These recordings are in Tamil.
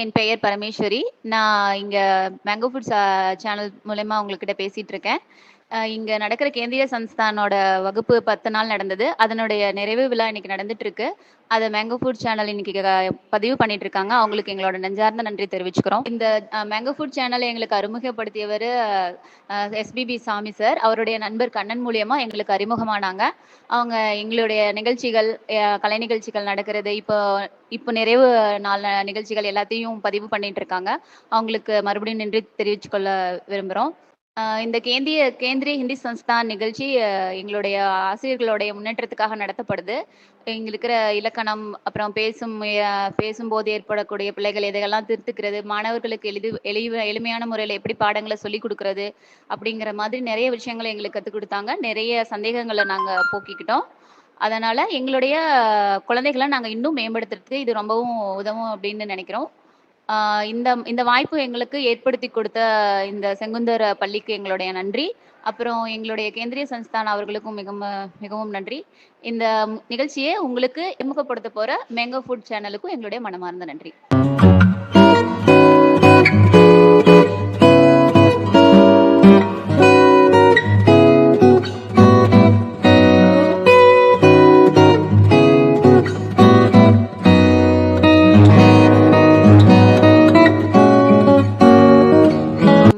என் பெயர் பரமேஸ்வரி. நான் இங்க மேங்கோ ஃபுட்ஸ் சேனல் மூலயமா உங்ககிட்ட பேசிட்டு இருக்கேன். இங்க நடக்கிற கேந்திரிய சன்ஸ்தானோட வகுப்பு 10 நாள் நடந்தது. அதனுடைய நிறைவு விழா இன்னைக்கு நடந்துட்டு இருக்கு. அதை மேங்கோ ஃபுட் சேனல் இன்னைக்கு பதிவு பண்ணிட்டு இருக்காங்க. அவங்களுக்கு எங்களோட நெஞ்சார்ந்த நன்றி தெரிவிச்சுக்கிறோம். இந்த மேங்கோ ஃபுட் சேனலை எங்களுக்கு அறிமுகப்படுத்தியவர் எஸ்பிபி சாமி சார். அவருடைய நண்பர் கண்ணன் மூலியமா எங்களுக்கு அறிமுகமானாங்க. அவங்க எங்களுடைய நிகழ்ச்சிகள், கலை நிகழ்ச்சிகள் நடக்கிறது, இப்போ இப்போ நிறைவு நாள் நிகழ்ச்சிகள் எல்லாத்தையும் பதிவு பண்ணிட்டு இருக்காங்க. அவங்களுக்கு மறுபடியும் நன்றி தெரிவிச்சுக்கொள்ள விரும்புகிறோம் இந்த கேந்திய கேந்திரிய ஹிந்தி சன்ஸ்தான் நிகழ்ச்சி எங்களுடைய ஆசிரியர்களுடைய முன்னேற்றத்துக்காக நடத்தப்படுது. இங்க இருக்கிற இலக்கணம், அப்புறம் பேசும் பேசும்போது ஏற்படக்கூடிய பிள்ளைகள் இதையெல்லாம் திருத்துக்கிறது மாணவர்களுக்கு எளிது எளி எளிமையான முறையில் எப்படி பாடங்களை சொல்லிக் கொடுக்கறது அப்படிங்கிற மாதிரி நிறைய விஷயங்களை எங்களுக்கு கற்றுக் கொடுத்தாங்க நிறைய சந்தேகங்களை நாங்கள் போக்கிக்கிட்டோம். அதனால எங்களுடைய குழந்தைகள நாங்கள் இன்னும் மேம்படுத்துறதுக்கு இது ரொம்பவும் உதவும் அப்படின்னு நினைக்கிறோம் இந்த இந்த வாய்ப்பு எங்களுக்கு ஏற்படுத்தி கொடுத்த இந்த செங்குந்தர் பள்ளிக்கு எங்களுடைய நன்றி. அப்புறம் எங்களுடைய கேந்திரிய சன்ஸ்தான் அவர்களுக்கும் மிகவும் மிகவும் நன்றி. இந்த நிகழ்ச்சியை உங்களுக்கு அறிமுகப்படுத்தப் போற மேங்கோ ஃபுட் சேனலுக்கும் எங்களுடைய மனமார்ந்த நன்றி.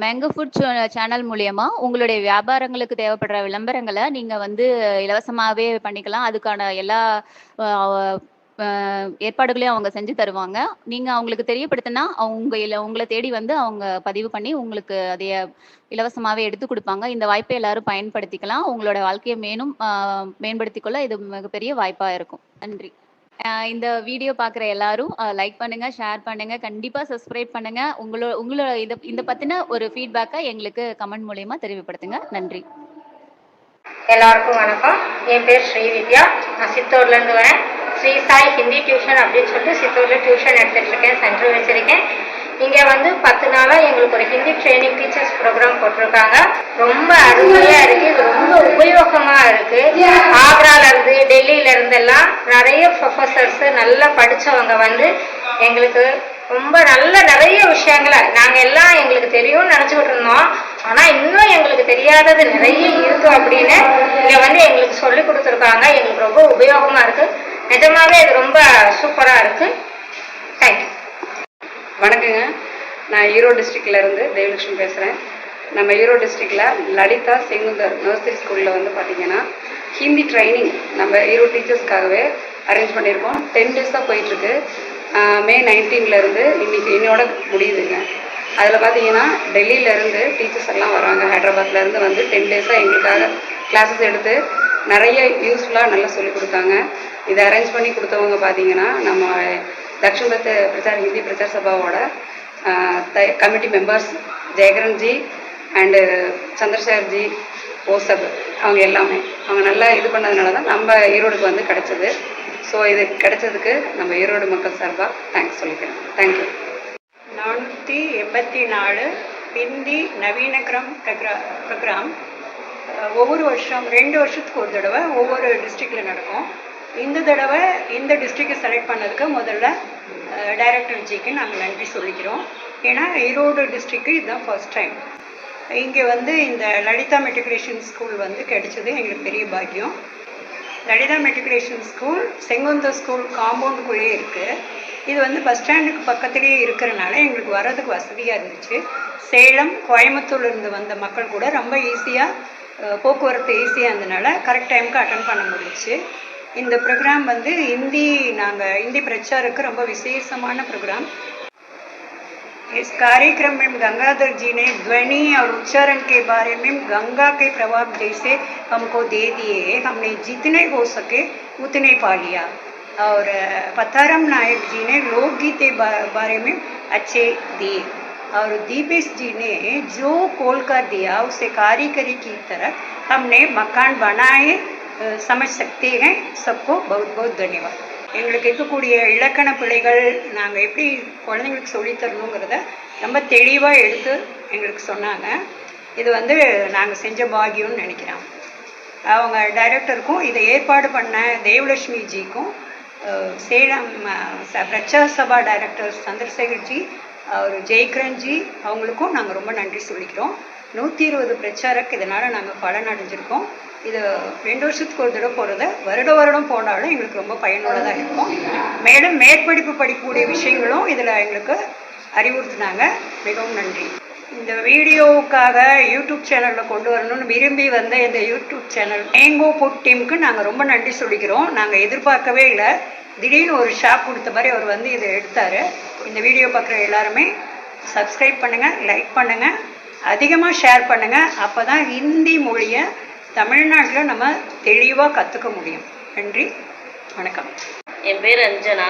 மேங்கோ ஃபுட் சேனல் மூலியமா உங்களுடைய வியாபாரங்களுக்கு தேவைப்படுற விளம்பரங்களை நீங்க வந்து இலவசமாவே பண்ணிக்கலாம். அதுக்கான எல்லா ஏற்பாடுகளையும் அவங்க செஞ்சு தருவாங்க. நீங்க அவங்களுக்கு தெரியப்படுத்தினா அவங்க இல்ல உங்களை தேடி வந்து அவங்க பதிவு பண்ணி உங்களுக்கு அதைய இலவசமாவே எடுத்துக் கொடுப்பாங்க இந்த வாய்ப்பை எல்லாரும் பயன்படுத்திக்கலாம். உங்களோட வாழ்க்கையை மேலும் மேம்படுத்திக்கொள்ள கொள்ள இது மிகப்பெரிய வாய்ப்பா இருக்கும். நன்றி. இந்த வீடியோ பார்க்குற எல்லாரும் லைக் பண்ணுங்க, ஷேர் பண்ணுங்க, கண்டிப்பா சப்ஸ்கிரைப் பண்ணுங்க. உங்களோட உங்களோட இத இந்த பத்தின ஒரு ஃபீட்பேக்கை எங்களுக்கு கமெண்ட் மூலயமா தெரிவிப்படுத்துங்க நன்றி. எல்லாருக்கும் வணக்கம். என் பேர் ஸ்ரீவித்யா. நான் சித்தூர்லேருந்து வரேன். ஸ்ரீ சாய் ஹிந்தி டியூஷன் அப்படின்னு சொல்லிட்டு சித்தூரில் டியூஷன் எடுத்துட்டு இருக்கேன் சென்டர் வச்சிருக்கேன். இங்கே வந்து பத்து நாளாக எங்களுக்கு ஒரு ஹிந்தி ட்ரைனிங் டீச்சர்ஸ் ப்ரோக்ராம் போட்டிருக்காங்க. ரொம்ப அருமையாக இருக்குது இது ரொம்ப உபயோகமாக இருக்குது இருந்தெல்லாம் நிறைய ப்ரொஃபஸர்ஸ் நல்லா படித்தவங்க வந்து எங்களுக்கு ரொம்ப நல்ல நிறைய விஷயங்களை நாங்கள் எல்லாம் எங்களுக்கு தெரியும்னு நினச்சிக்கிட்டு இருந்தோம். ஆனால் இன்னும் எங்களுக்கு தெரியாதது நிறைய இருக்குது அப்படின்னு இங்கே வந்து எங்களுக்கு சொல்லி கொடுத்துருக்காங்க. எங்களுக்கு ரொம்ப உபயோகமாக இருக்குது நிஜமாகவே இது ரொம்ப சூப்பராக இருக்குது தேங்க்யூ வணக்கங்க. நான் ஈரோடு டிஸ்ட்ரிக்ட்ல இருந்து தேவலட்சுமி பேசுகிறேன் நம்ம ஈரோடு டிஸ்ட்ரிக்டில் லலிதா செங்குந்தர் நர்சரி ஸ்கூலில் வந்து பார்த்தீங்கன்னா ஹிந்தி ட்ரைனிங் நம்ம ஈரோடு டீச்சர்ஸ்க்காகவே அரேஞ்ச் பண்ணியிருக்கோம். டென் டேஸாக போயிட்டுருக்கு. மே 19 இருந்து இன்னைக்கு இன்னையோட முடியுதுங்க. அதில் பார்த்தீங்கன்னா டெல்லியிலேருந்து டீச்சர்ஸ் எல்லாம் வராங்க. ஹைதராபாத்லேருந்து வந்து டென் டேஸாக எங்களுக்காக கிளாஸஸ் எடுத்து நிறைய யூஸ்ஃபுல்லாக நல்லா சொல்லிக் கொடுத்தாங்க. இதை அரேஞ்ச் பண்ணி கொடுத்தவங்க பார்த்தீங்கன்னா நம்ம Dakshin Prachar Prachar Hindi Prachar சபாவோட committee members Jayakaran ji and uh, Chandrasekharji ஓசப் அவங்க எல்லாமே. அவங்க நல்லா இது பண்ணதுனால தான் நம்ம ஈரோடுக்கு வந்து கிடைச்சது. ஸோ இது கிடைச்சதுக்கு நம்ம ஈரோடு மக்கள் சார்பாக தேங்க்ஸ் சொல்லிக்கிறேன். தேங்க்யூ நானூற்றி எண்பத்தி நாலு பிந்தி நவீனகிரம் ப்ரோக்ரா ப்ரோக்ராம். ஒவ்வொரு வருஷம் ரெண்டு வருஷத்துக்கு ஒரு தடவை ஒவ்வொரு டிஸ்ட்ரிக்டில் நடக்கும். இந்த தடவை இந்த டிஸ்ட்ரிக்டை செலக்ட் பண்ணதுக்கு முதல்ல டைரக்டர் ஜிக்கு நாங்கள் நன்றி சொல்லிக்கிறோம். ஏன்னா ஈரோடு டிஸ்ட்ரிக்கு இதுதான் ஃபர்ஸ்ட் டைம் இங்கே வந்து இந்த லலிதா மெட்ரிகுலேஷன் ஸ்கூல் வந்து கிடைச்சது எங்களுக்கு பெரிய பாக்கியம். Lalitha matriculation school Sengunthar school காம்பவுண்டுக்குள்ளேயே இருக்குது இது வந்து பஸ் ஸ்டாண்டுக்கு பக்கத்துலேயே இருக்கிறனால எங்களுக்கு வர்றதுக்கு வசதியாக இருந்துச்சு. சேலம் கோயம்புத்தூர்லேருந்து வந்த மக்கள் கூட ரொம்ப ஈஸியாக போக்குவரத்து ஈஸியாக இருந்தனால கரெக்ட் டைமுக்கு அட்டன் பண்ண முடிஞ்சுச்சு. இந்த ப்ரோக்ராம் வந்து ஹிந்தி நாங்கள் ஹிந்தி பிரச்சாருக்கு ரொம்ப விசேஷமான ப்ரோக்ராம் इस कार्यक्रम में गंगाधर जी ने ध्वनि और उच्चारण के बारे में गंगा के प्रभाव जैसे हमको दे दिए हमने जितने हो सके उतने पा लिया। और पतारम नायक जी ने लोकगीत के बारे में अच्छे दिए। और दीपेश जी ने जो कोल कर दिया, उसे कारीगरी की तरह हमने मकान बनाए। समझ सकते हैं। सबको बहुत बहुत धन्यवाद। எங்களுக்கு இருக்கக்கூடிய இலக்கண பிழைகள் நாங்கள் எப்படி குழந்தைங்களுக்கு சொல்லித் தரணுங்கிறத ரொம்ப தெளிவாக எடுத்து எங்களுக்கு சொன்னாங்க. இது வந்து நாங்கள் செஞ்ச பாகியம்னு நினைக்கிறோம். அவங்க டைரக்டருக்கும் இதை ஏற்பாடு பண்ண தேவலட்சுமி ஜிக்கும் சேலம் பிரச்சார சபா டைரக்டர் சந்திரசேகர்ஜி அவர் ஜெய்கிரண்ஜி அவங்களுக்கும் நாங்கள் ரொம்ப நன்றி சொல்லிக்கிறோம். நூற்றி இருபது பிரச்சாரக்கு இதனால் நாங்கள் பலன் அடைஞ்சிருக்கோம் இது ரெண்டு வருஷத்துக்கு ஒரு தடவை போகிறத வருட வருடம் போனாலும் எங்களுக்கு ரொம்ப பயனுள்ளதாக இருக்கும். மேலும் மேற்படிப்பு படிக்கக்கூடிய விஷயங்களும் இதில் எங்களுக்கு அறிவுறுத்தினாங்க. மிகவும் நன்றி. இந்த வீடியோவுக்காக யூடியூப் சேனலில் கொண்டு வரணும்னு விரும்பி வந்த இந்த யூடியூப் சேனல் மேங்கோ புட் டீமுக்கு நாங்கள் ரொம்ப நன்றி சொல்லிக்கிறோம். நாங்கள் எதிர்பார்க்கவே இல்லை. திடீர்னு ஒரு ஷாப் கொடுத்த மாதிரி அவர் வந்து இதை எடுத்தார். இந்த வீடியோ பார்க்குற எல்லாருமே சப்ஸ்கிரைப் பண்ணுங்கள் லைக் பண்ணுங்கள் அதிகமாக ஷேர் பண்ணுங்கள் அப்போ தான் ஹிந்தி மொழியை தமிழ்நாட்டில் நம்ம தெளிவாக கற்றுக்க முடியும் நன்றி வணக்கம் என் பேர் அஞ்சனா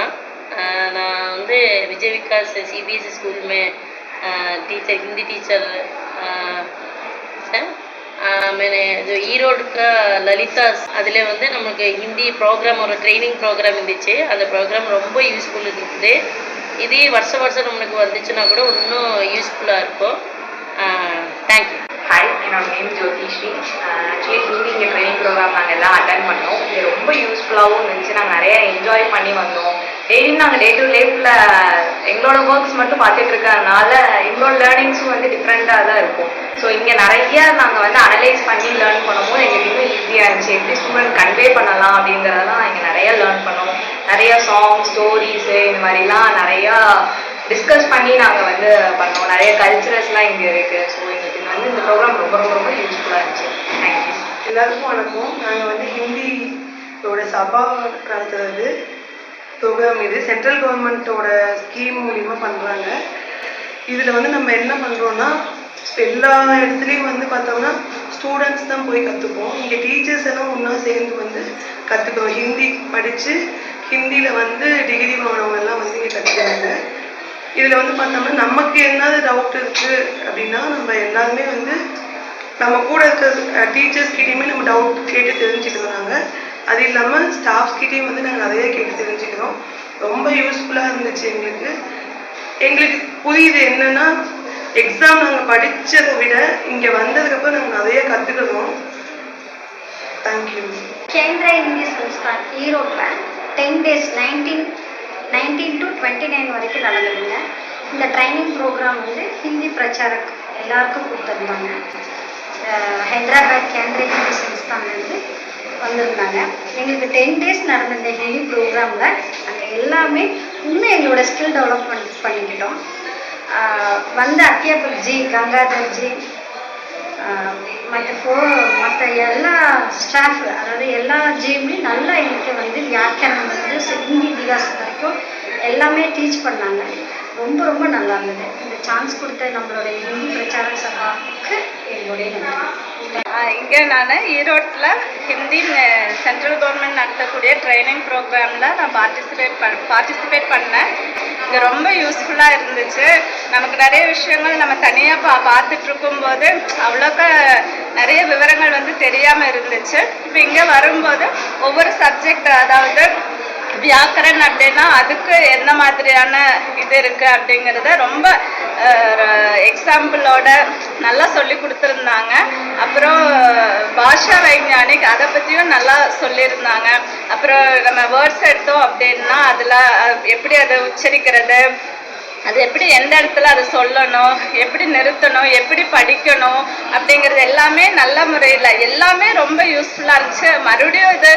அஹ் நான் வந்து விஜய் விகாஸ் சிபிஎஸ்சி स्कूल में टीचर हिंदी टीचर है मैंने जो ஈரோடு का லலிதா அதில் வந்து நமக்கு ஹிந்தி ப்ரோக்ராம் ஒரு ட்ரைனிங் ப்ரோக்ராம் இருந்துச்சு அந்த ப்ரோக்ராம் ரொம்ப யூஸ்ஃபுல் இருக்குது இதே வருஷம் வருஷம் நம்மளுக்கு வந்துச்சுன்னா கூட இன்னும் யூஸ்ஃபுல்லாக இருக்கும் தேங்க்யூ ஹாய் என்னோட நேம் ஜோதிஸ்ரீ ஆக்சுவலி ஹிந்தி இங்கே ட்ரைனிங் ப்ரோக்ராம் நாங்கள் எல்லாம் அட்டன் பண்ணோம். இது ரொம்ப யூஸ்ஃபுல்லாகவும் இருந்துச்சு. நாங்கள் நிறைய என்ஜாய் பண்ணி வந்தோம். டெய்லியும் நாங்கள் டே டு லைஃப்பில் எங்களோட ஒர்க்ஸ் மட்டும் பார்த்துட்டு இருக்கிறதுனால எங்களோட லேர்னிங்ஸும் வந்து டிஃப்ரெண்ட்டாக தான் இருக்கும். ஸோ இங்கே நிறைய நாங்கள் வந்து அனலைஸ் பண்ணி லேர்ன் பண்ணும்போது எங்களுக்கு இன்னும் ஈஸியாக இருந்துச்சு. எப்படி ஸ்டூடெண்ட் கன்வே பண்ணலாம் அப்படிங்கிறதெல்லாம் இங்கே நிறைய லேர்ன் பண்ணோம். நிறைய சாங் ஸ்டோரிஸு இந்த மாதிரிலாம் நிறையா டிஸ்கஸ் பண்ணி நாங்கள் வந்து பண்ணோம். நிறைய கல்ச்சுரல்ஸ்லாம் இங்கே இருக்குது ஸோ எங்களுக்கு இது வந்து இந்த ப்ரோக்ராம் ரொம்ப ரொம்ப ரொம்ப யூஸ்ஃபுல்லாக இருந்துச்சு. தேங்க்யூ எல்லாருக்கும் வணக்கம். நாங்கள் வந்து ஹிந்தியோட சபா நடத்துறது ப்ரோக்ராம் இது சென்ட்ரல் கவர்மெண்ட்டோட ஸ்கீம் மூலிமா பண்ணுறாங்க இதில் வந்து நம்ம என்ன பண்ணுறோன்னா எல்லா இடத்துலையும் வந்து பார்த்தோம்னா ஸ்டூடெண்ட்ஸ் தான் போய் கற்றுப்போம் இங்கே டீச்சர்ஸ் எல்லாம் ஒன்றா சேர்ந்து வந்து கற்றுக்குவோம் ஹிந்தி படித்து ஹிந்தியில் வந்து டிகிரி வாங்கினவங்க எல்லாம் வந்து இங்கே கற்றுக்கிறாங்க இதில் வந்து பார்த்தோம்னா நமக்கு என்னது டவுட் இருக்குது அப்படின்னா நம்ம எல்லாருமே வந்து நம்ம கூட இருக்க டீச்சர்ஸ் கிட்டேயுமே நம்ம டவுட் கேட்டு தெரிஞ்சுக்கிறோம் நாங்கள் அது இல்லாமல் ஸ்டாஃப்ஸ் கிட்டேயும் வந்து நாங்கள் நிறைய கேட்டு தெரிஞ்சுக்கிறோம். ரொம்ப யூஸ்ஃபுல்லாக இருந்துச்சு எங்களுக்கு. எங்களுக்கு புரியுது என்னென்னா எக்ஸாம் நாங்கள் படித்ததை விட இங்கே வந்ததுக்கப்புறம் நாங்கள் நிறைய கற்றுக்கிறோம் தேங்க்யூ கேந்திரா இந்திய சம்ஸ்தான் ஈரோட்டில் ten days nineteen nineteen to twenty nine வரைக்கும் நடந்ததுங்க இந்த ட்ரைனிங் ப்ரோக்ராம் வந்து ஹிந்தி பிரச்சாரக் எல்லாருக்கும் கொடுத்துருந்தாங்க. ஹைதராபாத் கேந்திர ஹிந்தி சம்ஸ்தான்லேருந்து வந்திருந்தாங்க. எங்களுக்கு டென் டேஸ் நடந்த இந்த ஹிந்தி ப்ரோக்ராமில் நாங்கள் எல்லாமே இன்னும் எங்களோட ஸ்கில் டெவலப்மெண்ட் பண்ணிக்கிட்டோம். வந்த அத்தியாபக் ஜி கங்காதர் ஜி மற்ற ஃபோ மற்ற எல்லா ஸ்டாஃப் அதாவது எல்லா ஜியுமே நல்லா எங்களுக்கு வந்து வியாக்கியானம் வந்து ஹிந்தி இதிகாசம் வரைக்கும் எல்லாமே டீச் பண்ணாங்க. ரொம்ப ரொம்ப நல்லா இருந்தது. இந்த சான்ஸ் கொடுத்த நம்மளுடைய ஹிந்தி பிரச்சார சபாவுக்கு எங்களுடைய இங்கே நான் ஈரோட்டில் ஹிந்தி சென்ட்ரல் கவர்மெண்ட் நடத்தக்கூடிய ட்ரைனிங் ப்ரோக்ராமில் நான் பார்ட்டிசிபேட் பண் பார்ட்டிசிபேட் பண்ணேன். இது ரொம்ப யூஸ்ஃபுல்லாக இருந்துச்சு. நமக்கு நிறைய விஷயங்கள் நம்ம தனியாக பா பார்த்துட்டு இருக்கும்போது அவ்வளோக்கா நிறைய விவரங்கள் வந்து தெரியாமல் இருந்துச்சு. இப்போ இங்கே வரும்போது ஒவ்வொரு சப்ஜெக்ட் அதாவது வியாக்கரன் அப்படின்னா அதுக்கு என்ன மாதிரியான இது இருக்குது அப்படிங்கிறத ரொம்ப எக்ஸாம்பிளோட நல்லா சொல்லி கொடுத்துருந்தாங்க. அப்புறம் பாஷா வைஞானிக் அதை பற்றியும் நல்லா சொல்லியிருந்தாங்க. அப்புறம் நம்ம வேர்ட்ஸ் எடுத்தோம் அப்படின்னா அதில் எப்படி அதை உச்சரிக்கிறது? அது எப்படி எந்த இடத்துல அதை சொல்லணும் எப்படி நிறுத்தணும் எப்படி படிக்கணும் அப்படிங்கிறது எல்லாமே நல்ல முறையில் எல்லாமே ரொம்ப யூஸ்ஃபுல்லாக இருந்துச்சு. மறுபடியும் இது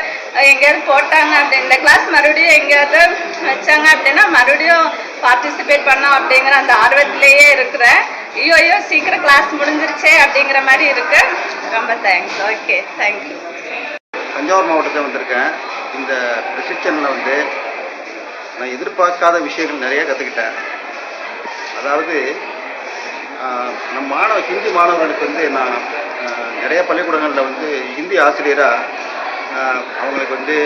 எங்கேயாவது போட்டாங்க அப்படி இந்த கிளாஸ் மறுபடியும் எங்கேயாவது வச்சாங்க அப்படின்னா மறுபடியும் பார்ட்டிசிபேட் பண்ணோம் அப்படிங்கிற அந்த ஆர்வத்திலேயே இருக்கிறேன். ஐயோ ஐயோ சீக்கிரம் கிளாஸ் முடிஞ்சிருச்சே அப்படிங்கிற மாதிரி இருக்கு. ரொம்ப தேங்க்ஸ் ஓகே தேங்க்யூ தஞ்சாவூர் மாவட்டத்தில் வந்திருக்கேன். இந்த ரிசப்ஷனில் வந்து நான் எதிர்பார்க்காத விஷயங்கள் நிறைய கற்றுக்கிட்டேன் அதாவது நம் மாணவ ஹிந்தி மாணவர்களுக்கு வந்து நான் நிறைய பள்ளிக்கூடங்களில் வந்து ஹிந்தி ஆசிரியராக அவங்களுக்கு வந்து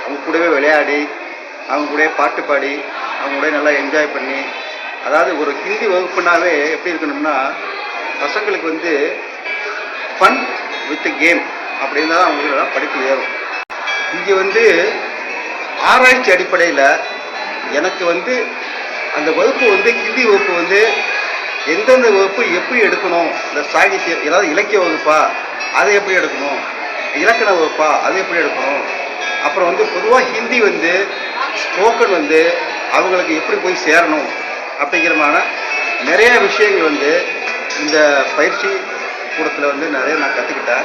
அவங்க கூடவே விளையாடி அவங்க கூடவே பாட்டு பாடி அவங்க கூட நல்லா என்ஜாய் பண்ணி அதாவது ஒரு ஹிந்தி வகுப்புனாவே எப்படி இருக்கணும்னா பசங்களுக்கு வந்து ஃபன் வித் கேம் அப்படின்னு தான் அவங்களுக்கு படிப்பு ஏறும். இங்கே வந்து ஆராய்ச்சி அடிப்படையில் எனக்கு வந்து அந்த வகுப்பு வந்து ஹிந்தி வகுப்பு வந்து எந்தெந்த வகுப்பு எப்படி எடுக்கணும்? இந்த சாகித்யம் ஏதாவது இலக்கிய வகுப்பா? அதை எப்படி எடுக்கணும்? இலக்கண வகுப்பா? அதை எப்படி எடுக்கணும்? அப்புறம் வந்து பொதுவாக ஹிந்தி வந்து ஸ்போக்கன் வந்து அவங்களுக்கு எப்படி போய் சேரணும்? அப்படிங்கிறமான நிறைய விஷயங்கள் வந்து இந்த பயிற்சி கூடத்தில் வந்து நிறைய நான் கற்றுக்கிட்டேன்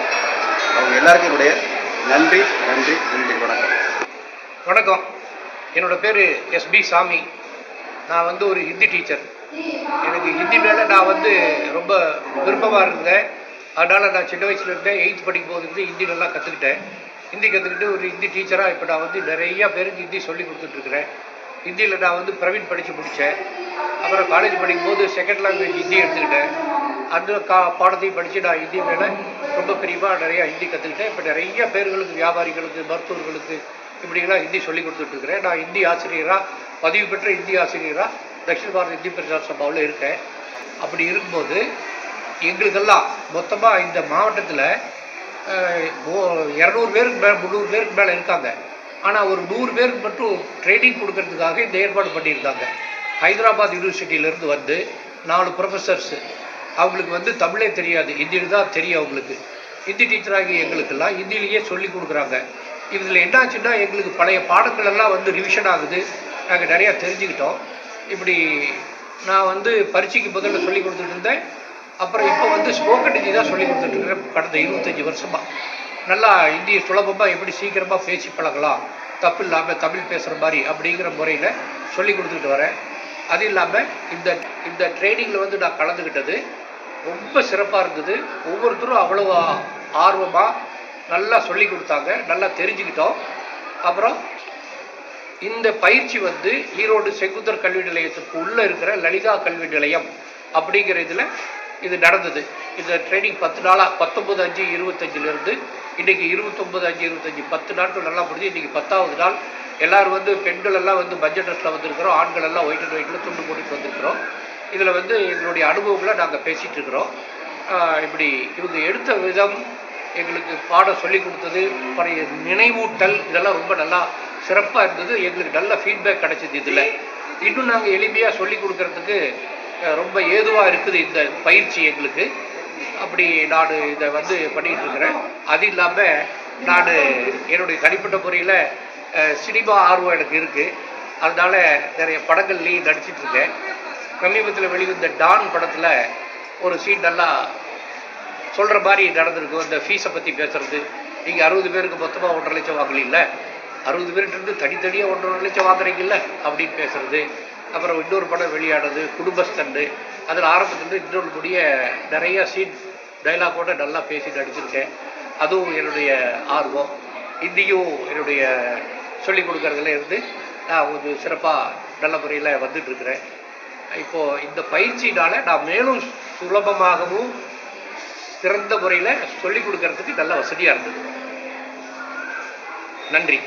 அவங்க எல்லாருக்கும் என்னுடைய நன்றி நன்றி நன்றி வணக்கம். வணக்கம். என்னோட பேர் எஸ்பி சாமி. நான் வந்து ஒரு ஹிந்தி டீச்சர். எனக்கு ஹிந்தி மேலே நான் வந்து ரொம்ப விருப்பமாக இருந்தேன். அதனால் நான் சின்ன வயசுல எயித் படிக்கும் போது இருந்து ஹிந்தி நல்லா கற்றுக்கிட்டேன் ஹிந்தி கற்றுக்கிட்டு ஒரு ஹிந்தி டீச்சராக இப்போ நான் வந்து நிறையா பேருக்கு ஹிந்தி சொல்லி கொடுத்துட்ருக்குறேன் ஹிந்தியில் நான் வந்து பிரவீன் படித்து முடித்தேன் அப்புறம் காலேஜ் படிக்கும்போது செகண்ட் லாங்குவேஜ் ஹிந்தி எடுத்துக்கிட்டேன். அந்த கா பாடத்தையும் படித்து நான் ஹிந்தி மேலே ரொம்ப பிரியமாக நிறையா ஹிந்தி கற்றுக்கிட்டேன் இப்போ நிறைய பேர்களுக்கு வியாபாரிகளுக்கு மருத்துவர்களுக்கு இப்படிலாம் ஹிந்தி சொல்லி கொடுத்துட்ருக்குறேன் நான் ஹிந்தி ஆசிரியராக பதிவு பெற்ற இந்திய ஆசிரியராக தட்சிண பாரத இந்திய பிரச்சார சபாவில் இருக்கேன். அப்படி இருக்கும்போது எங்களுக்கெல்லாம் மொத்தமாக இந்த மாவட்டத்தில் இரநூறு பேருக்கு மேலே முந்நூறு பேருக்கு மேலே இருக்காங்க. ஆனால் ஒரு நூறு பேருக்கு மட்டும் ட்ரைனிங் கொடுக்கறதுக்காக இந்த ஏற்பாடு பண்ணியிருக்காங்க. ஹைதராபாத் யூனிவர்சிட்டியிலேருந்து வந்து நாலு ப்ரொஃபஸர்ஸு அவங்களுக்கு வந்து தமிழே தெரியாது. ஹிந்தியில் தான் தெரியும் அவங்களுக்கு. ஹிந்தி டீச்சராகி எங்களுக்கெல்லாம் ஹிந்திலேயே சொல்லி கொடுக்குறாங்க. இதில் என்னாச்சுன்னா எங்களுக்கு பழைய பாடங்கள் எல்லாம் வந்து ரிவிஷன் ஆகுது. நாங்கள் நிறையா தெரிஞ்சுக்கிட்டோம். இப்படி நான் வந்து பரீட்சைக்கு முதல்ல சொல்லி கொடுத்துட்டு இருந்தேன் அப்புறம் இப்போ வந்து ஸ்போக்கன் ஹிந்தி தான் சொல்லி கொடுத்துட்ருக்கிறேன் கடந்த இருபத்தஞ்சி வருஷமாக நல்லா இந்திய சுலபமாக எப்படி சீக்கிரமாக பேசி பழகலாம். தப்பு இல்லாமல் தமிழ் பேசுகிற மாதிரி அப்படிங்கிற முறையில் சொல்லி கொடுத்துக்கிட்டு வரேன். அது இல்லாமல் இந்த இந்த ட்ரைனிங்கில் வந்து நான் கலந்துக்கிட்டது. ரொம்ப சிறப்பாக இருந்தது. ஒவ்வொருத்தரும் அவ்வளோ ஆர்வமாக நல்லா சொல்லி கொடுத்தாங்க. நல்லா தெரிஞ்சுக்கிட்டோம். அப்புறம் இந்த பயிற்சி வந்து ஈரோடு செங்குந்தர் கல்வி நிலையத்துக்கு உள்ளே இருக்கிற லலிதா கல்வி நிலையம் அப்படிங்கிற இதில் இது நடந்தது. இந்த ட்ரைனிங் பத்து நாளாக பத்தொம்பது அஞ்சு இருபத்தஞ்சிலிருந்து இன்றைக்கி இருபத்தொம்பது அஞ்சு இருபத்தஞ்சி பத்து நாட்கள் நல்லா முடிஞ்சு இன்றைக்கி பத்தாவது நாள். எல்லோரும் வந்து பெண்கள் எல்லாம் வந்து பட்ஜெட் ட்ரெஸ்ஸில் வந்திருக்கிறோம் ஆண்கள் எல்லாம் ஒயிட் அண்ட் ஒயிட்டில் துண்டு போட்டுட்டு வந்திருக்கிறோம். இதில் வந்து எங்களுடைய அனுபவங்களை நாங்கள் பேசிகிட்டு இருக்கிறோம். இப்படி இவங்க எடுத்த விதம் எங்களுக்கு பாடம் சொல்லி கொடுத்தது பழைய நினைவூட்டல் இதெல்லாம் ரொம்ப நல்லா சிறப்பாக இருந்தது. எங்களுக்கு நல்ல ஃபீட்பேக் கிடைச்சிது இதில். இன்னும் நாங்கள் எளிமையாக சொல்லி கொடுக்கறதுக்கு ரொம்ப ஏதுவாக இருக்குது இந்த பயிற்சி எங்களுக்கு. அப்படி நான் இதை வந்து பண்ணிகிட்டு இருக்கிறேன். அது இல்லாமல் நான் என்னுடைய தனிப்பட்ட முறையில் சினிமா ஆர்வம் எனக்கு இருக்குது அதனால நிறைய படங்கள்லேயும் நடிச்சிட்டு இருக்கேன். சமீபத்தில் வெளிவந்த டான் படத்தில் ஒரு சீன் நல்லா சொல்கிற மாதிரி நடந்திருக்கு. இந்த ஃபீஸை பற்றி பேசுகிறது நீங்கள் அறுபது பேருக்கு மொத்தமாக ஒன்றரை லட்சம் வாங்கலீங்களே அறுபது பேர்கிட்ட தனித்தனியாக ஒன்றரை லட்சம் வாங்குறீங்கல்ல? அப்படின்னு பேசுறது. அப்புறம் இன்னொரு படம் வெளியானது குடும்பஸ்தண்டு. அதில் ஆரம்பத்துலேருந்து இன்னொரு முடிய நிறைய சீன் டைலாகோட நல்லா பேசி நடிச்சிருக்கேன். அதுவும் என்னுடைய ஆர்வம். இந்தியும் என்னுடைய சொல்லிக் கொடுக்கறதுல இருந்து நான் கொஞ்சம் சிறப்பாக நல்ல முறையில் வந்துட்டுருக்கிறேன் இப்போது இந்த பயிற்சியினால் நான் மேலும் சுலபமாகவும் சிறந்த முறையில் சொல்லிக் கொடுக்கறதுக்கு நல்ல வசதியாக இருந்தது. நன்றி.